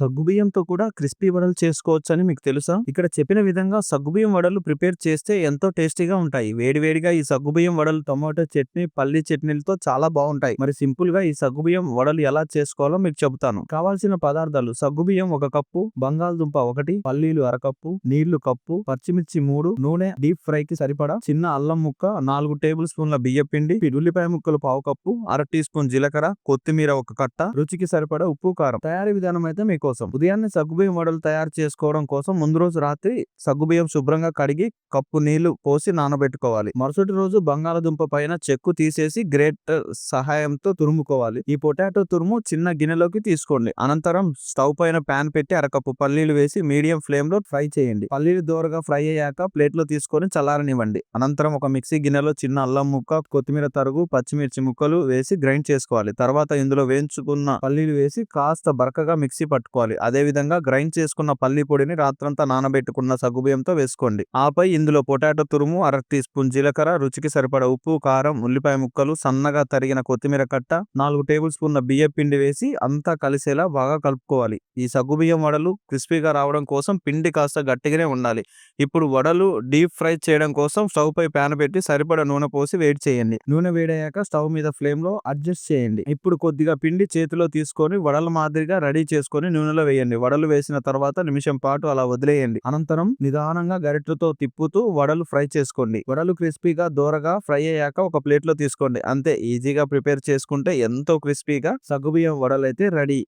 సగ్గుబియ్యంతో కూడా క్రిస్పీ వడలు చేసుకోవచ్చని మీకు తెలుసా? ఇక్కడ చెప్పిన విధంగా సగ్గుబియ్యం వడలు ప్రిపేర్ చేస్తే ఎంతో టేస్టీగా ఉంటాయి. వేడివేడిగా ఈ సగ్గుబియ్యం వడలు టమాటో చట్నీ పల్లి చట్నీలతో చాలా బాగుంటాయి. మరి సింపుల్గా ఈ సగ్గుబియ్యం వడలు ఎలా చేసుకోవాలో మీకు చెబుతాను. కావాల్సిన పదార్థాలు సగ్గుబియ్యం ఒక కప్పు బంగాళదుంప ఒకటి పల్లీలు అరకప్పు నీళ్ళు కప్పు పచ్చిమిర్చి మూడు నూనె డీప్ ఫ్రై కి సరిపడా చిన్న అల్లం ముక్క నాలుగు టేబుల్ స్పూన్ల బియ్య పిండి ఉల్లిపాయ ముక్కలు పావు కప్పు అర టీ స్పూన్ జీలకర్ర కొత్తిమీర ఒక కట్ట రుచికి సరిపడా ఉప్పు కారం. తయారీ విధానం అయితే మీకు కోసం. ఉదయాన్నే సగ్గుబియ్యం వడలు తయారు చేసుకోవడం కోసం ముందు రోజు రాత్రి సగ్గుబియ్యం శుభ్రంగా కడిగి కప్పు నీళ్ళు పోసి నానబెట్టుకోవాలి. మరుసటి రోజు బంగాళదుంప పైన చెక్కు తీసేసి గ్రేట్ సహాయంతో తురుముకోవాలి. ఈ పొటాటో తురుము చిన్న గిన్నెలోకి తీసుకోండి. అనంతరం స్టవ్ పైన పాన్ పెట్టి అరకప్పు పల్లీలు వేసి మీడియం ఫ్లేమ్లో ఫ్రై చేయండి. పల్లీలు దోరగా ఫ్రై అయ్యాక ప్లేట్లో తీసుకొని చల్లారనివ్వండి. అనంతరం ఒక మిక్సీ గిన్నెలో చిన్న అల్లం ముక్క కొత్తిమీర తరుగు పచ్చిమిర్చి ముక్కలు వేసి గ్రైండ్ చేసుకోవాలి. తర్వాత ఇందులో వేయించుకున్న పల్లీలు వేసి కాస్త బరకగా మిక్సీ పట్టుకోవాలి. అదే విధంగా గ్రైండ్ చేసుకున్న పల్లి పొడిని రాత్రంతా నానబెట్టుకున్న సగ్గుబియ్యంతో వేసుకోండి. ఆపై ఇందులో పొటాటో తురుము అర టీ స్పూన్ జీలకర్ర రుచికి సరిపడ ఉప్పు కారం ఉల్లిపాయ ముక్కలు సన్నగా తరిగిన కొత్తిమీర కట్ట నాలుగు టేబుల్ స్పూన్ల బియ్య పిండి వేసి అంతా కలిసేలా బాగా కలుపుకోవాలి. ఈ సగ్గుబియ్యం వడలు క్రిస్పీగా రావడం కోసం పిండి కాస్త గట్టిగానే ఉండాలి. ఇప్పుడు వడలు డీప్ ఫ్రై చేయడం కోసం స్టవ్ పై ప్యాన్ పెట్టి సరిపడ నూనె పోసి వేడి చేయండి. నూనె వేడయ్యాక స్టవ్ మీద ఫ్లేమ్లో అడ్జస్ట్ చేయండి. ఇప్పుడు కొద్దిగా పిండి చేతిలో తీసుకొని వడల మాదిరిగా రెడీ చేసుకొని నూనెలో వేయండి. వడలు వేసిన తర్వాత నిమిషం పాటు అలా వదిలేయండి. అనంతరం నిదానంగా గరిటెతో తిప్పుతూ వడలు ఫ్రై చేసుకోండి. వడలు క్రిస్పీగా దోరగా ఫ్రై అయ్యాక ఒక ప్లేట్లో తీసుకోండి. అంతే ఈజీగా ప్రిపేర్ చేసుకుంటే ఎంతో క్రిస్పీగా సగ్గుబియ్యం వడలు అయితే రెడీ.